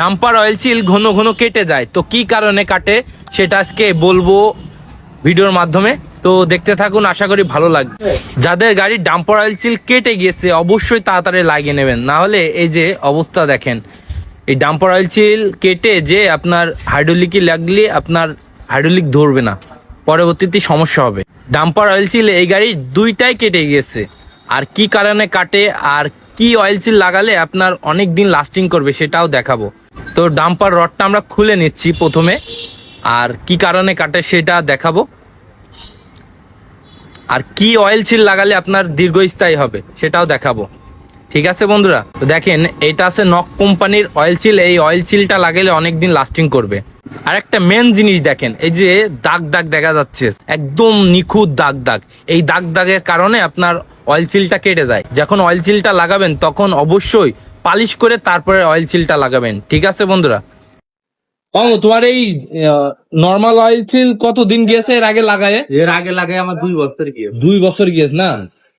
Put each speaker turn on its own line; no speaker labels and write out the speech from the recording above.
Dumper oil চিল ঘন ঘন কেটে যায়। তো কি কারণে কাটে সেটা আজকে বলব ভিডিওর মাধ্যমে। তো দেখতে থাকুন, আশা করি ভালো লাগবে। যাদের গাড়ির ডাম্পার অয়েল চিল কেটে গিয়েছে, অবশ্যই তাড়াতাড়ি লাগিয়ে নেবেন। না হলে এই যে অবস্থা দেখেন, এই ডাম্পার অয়েল চিল কেটে যে আপনার হাইড্রোলিকে লাগলে আপনার হাইড্রোলিক ধরবে না। পরবর্তীতে সমস্যা হবে। ডাম্পার অয়েল চিল এই গাড়ির দুইটাই কেটে গিয়েছে। আর কি কারণে কাটে আর কি অয়েল চিল লাগালে আপনার অনেক দিন লাস্টিং করবে সেটাও দেখাবো। তো ডাম্পার রডটা আমরা খুলে নিচ্ছি প্রথমে। আর কি কারণে কাটে সেটা দেখাবো। আর কি অয়েল চিল লাগালে আপনার দীর্ঘস্থায়ী হবে, সেটাও দেখাবো। ঠিক আছে বন্ধুরা? তো দেখেন, এটা আছে নক কোম্পানির অয়েল চিল এই অয়েল চিলটা লাগালে অনেকদিন লাস্টিং করবে। আর একটা মেন জিনিস দেখেন, এই যে দাগ দাগ দেখা যাচ্ছে। একদম নিখুঁত দাগ দাগ। এই দাগ দাগের কারণে আপনার অয়েল চিলটা কেটে যায়। যখন অয়েল চিলটা লাগাবেন, তখন অবশ্যই পালিশ করে তারপরে অয়েল সিলটা লাগাবেন। ঠিক আছে বন্ধুরা? ও তোমার এই নর্মাল অয়েল সিল কত দিন গিয়েছে? এর আগে লাগায়?
এর আগে লাগায় আমার দুই বছর গিয়ে
দুই বছর গিয়েছে না?